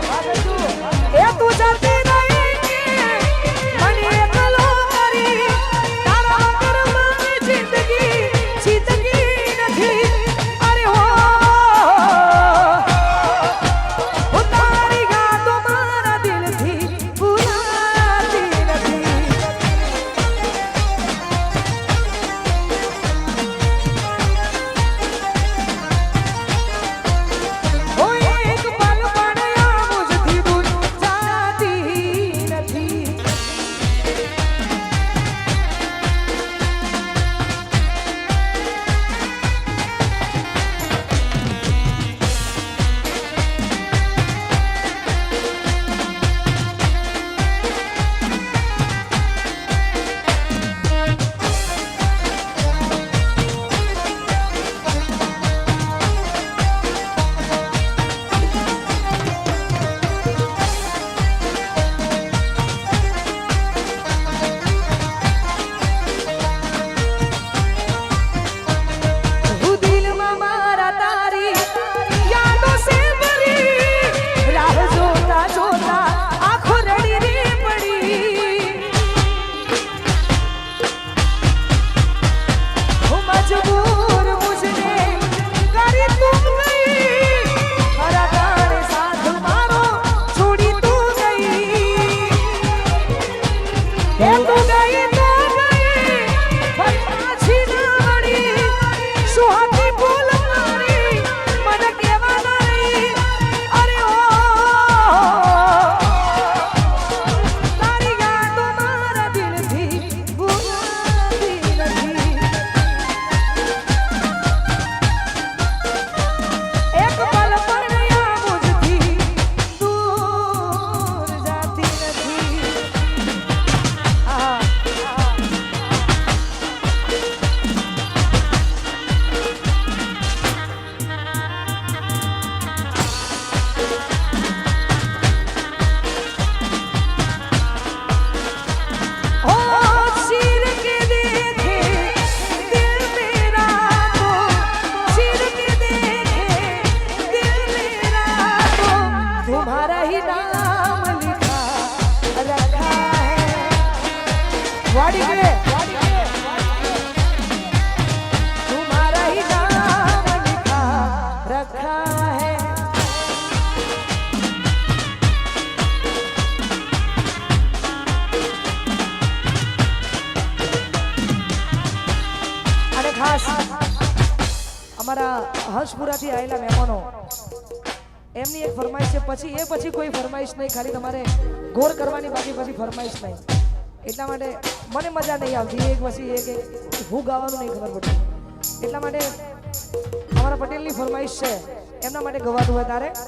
Bravo! તું હર્ષપુરાથી આવેલા મહેમાનો, એમની એક ફરમાઈશ છે, પછી એ પછી કોઈ ફરમાઈશ નહીં, ખાલી તમારે ગોળ કરવાની બાકી પછી ફરમાઈશ નહીં. એટલા માટે મને મજા નહીં આવતી. એક પછી એક હું ગાવાનું નહીં ખબર પડતી. એટલા માટે અમારા પટેલની ફરમાઈશ છે. એમના માટે ગવાતું હોય તારે.